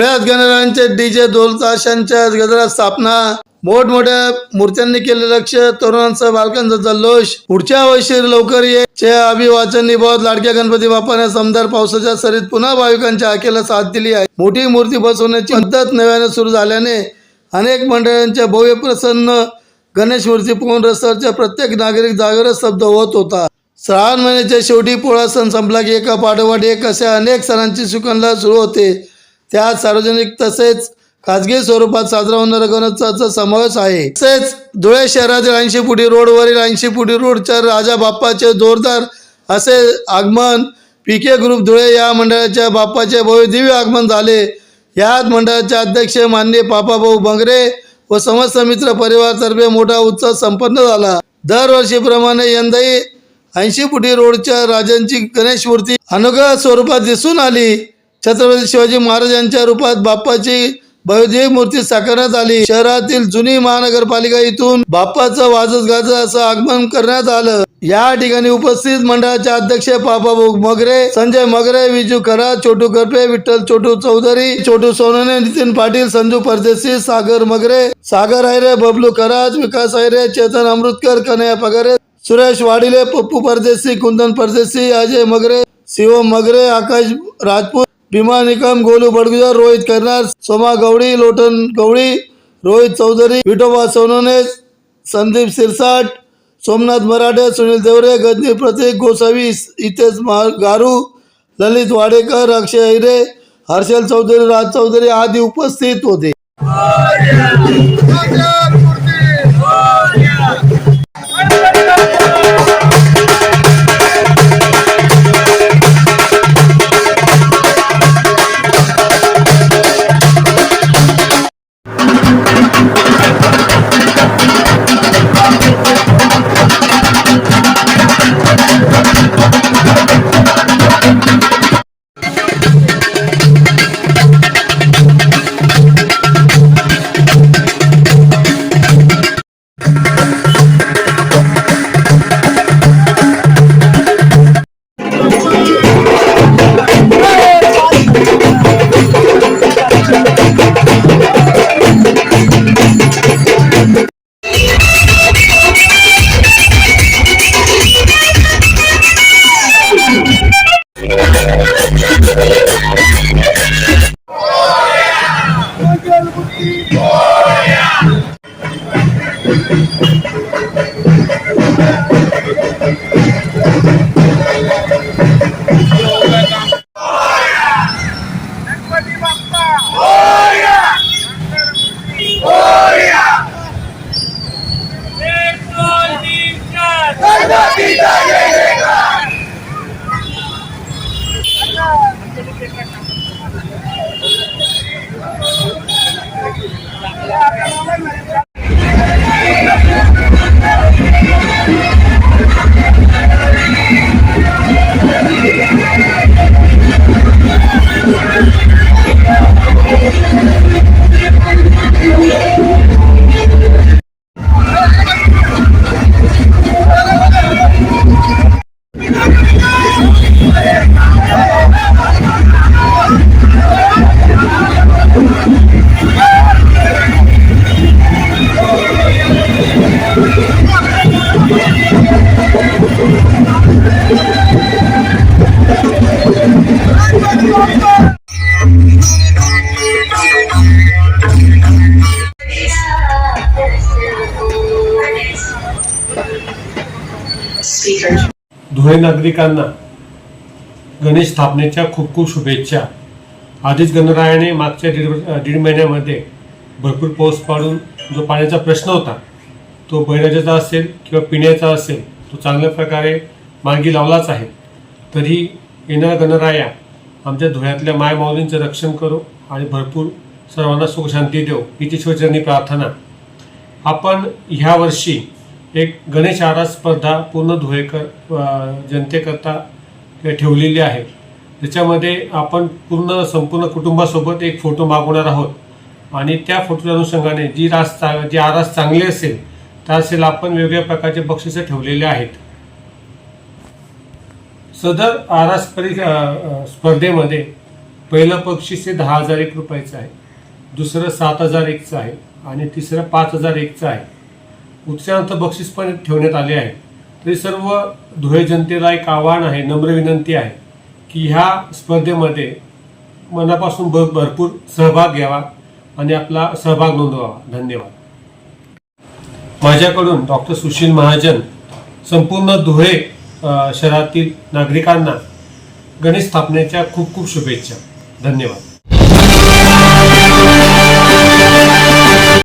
मंडळांचे डीजे दोलताशांच्या गजरात स्थापना. मोठमोठ्या मूर्त्यांनी केले लक्ष तरुणांचा बालकांचा जल्लोष. पुढच्या वर्षी लवकर ये. अभिवाचन निभावत लाडक्या गणपती बापाने समदार पावसाच्या सरीत पुन्हा भाविकांच्या आखेला साथ दिली आहे. मोठी मूर्ती बसवण्याची पद्धत नव्याने सुरू झाल्याने अनेक मंडळांच्या भव्य प्रसन्न गणेश मूर्ती पाहून रस्त्यावरच्या प्रत्येक नागरिक जागेवर स्तब्ध होत होता. श्रावण महिन्याच्या शेवटी पोळा सण संपला की एका पाठोपाठ एक अशा अनेक सणांची सुकनला सुरू होते. त्यात सार्वजनिक तसेच खाजगी स्वरूपात साजरा होणारा गणोत्सवाचा समावेश आहे. तसेच धुळे शहरातील ऐंशी फुटी रोडवरील ऐंशी फुटी रोडच्या राजा बाप्पाचे जोरदार असे आगमन पी के ग्रुप धुळे या मंडळाच्या बाप्पाचे भव्य दिव्य आगमन झाले. यात मंडळाचे अध्यक्ष मान्य पापाभाऊ बंगरे व समस्त मित्र परिवारातर्फे मोठा उत्सव संपन्न झाला. दरवर्षीप्रमाणे यंदाही ऐंशी फुटी रोडच्या राजांची गणेश मूर्ती अनुग्रह स्वरूपात दिसून आली. छत्रपती शिवाजी महाराजांच्या रूपात बाप्पाची भव्यदेवी मूर्ती साकारण्यात आली. शहरातील जुनी महानगरपालिका इथून बाप्पाचं वाजत गाजत असं आगमन करण्यात आलं. या ठिकाणी उपस्थित मंडळाचे अध्यक्ष पापाभाऊ मगरे संजय मगरे विजू खरा छोटू करपे विठ्ठल छोटू चौधरी छोटू सोनवणे नितीन पाटील संजू परदेशी सागर मगरे सागर हैरे बबलू कराज विकास हैरे चेतन अमृतकर कन्हैया पगारे सुरेश वाडिले पप्पू परदेशी कुंदन परदेशी अजय मगरे शिवम मगरे आकाश राजपूत भीमा निकम गोलू बडगुजर रोहित कर्नार सोमा गवडी लोटन गवळी रोहित चौधरी विठोबा सोनोने संदीप सिरसाट सोमनाथ मराठे सुनील देवरे गजनी प्रतीक गोसावी इतेश महा गारू ललित वाडेकर अक्षय हिरे हर्षल चौधरी राज चौधरी आदी उपस्थित होते. siempre acá. धुळे नागरिकांना गणेश स्थापनेच्या खूप खूप शुभेच्छा. आधीच गणरायाने मागच्या दीड दीड महिन्यामध्ये भरपूर पाऊस पाडून जो पाण्याचा प्रश्न होता तो बैराजाचा असेल किंवा पिण्याचा असेल तो चांगल्या प्रकारे मार्गी लावलाच आहे. तरी येणारा गणराया आमच्या धुळ्यातल्या मायमाऊलींचं रक्षण करो आणि भरपूर सर्वांना सुखशांती देव हिची शिवचरणी प्रार्थना. आपण ह्या वर्षी एक गणेश आरास स्पर्धा पूर्ण धुळेकर जनतेकरता ठेवलेली आहे. त्याच्यामध्ये आपण पूर्ण संपूर्ण कुटुंबासोबत एक फोटो मागवणार आहोत. आणि त्या फोटोच्या अनुषंगाने जी रास चा जी आरास चांगली असेल त्या असेल आपण वेगवेगळ्या प्रकारचे बक्षिसं ठेवलेले आहेत. सदर आरास परी स्पर्धेमध्ये पहिलं बक्षीस हे दहा हजार एक रुपयाचं आहे. दुसरं सात हजार एकचं आहे. आणि तिसरं पाच हजार एकचं आहे. उत्साहानंतर बक्षीस पण ठेवण्यात आले आहे. तरी सर्व धुळे जनतेला एक आव्हान आहे नम्र विनंती आहे की ह्या स्पर्धेमध्ये मनापासून भ भरपूर सहभाग घ्यावा आणि आपला सहभाग नोंदवावा. धन्यवाद. माझ्याकडून डॉक्टर सुशील महाजन संपूर्ण धुळे शहरातील नागरिकांना गणेश स्थापनेच्या खूप खूप शुभेच्छा. धन्यवाद.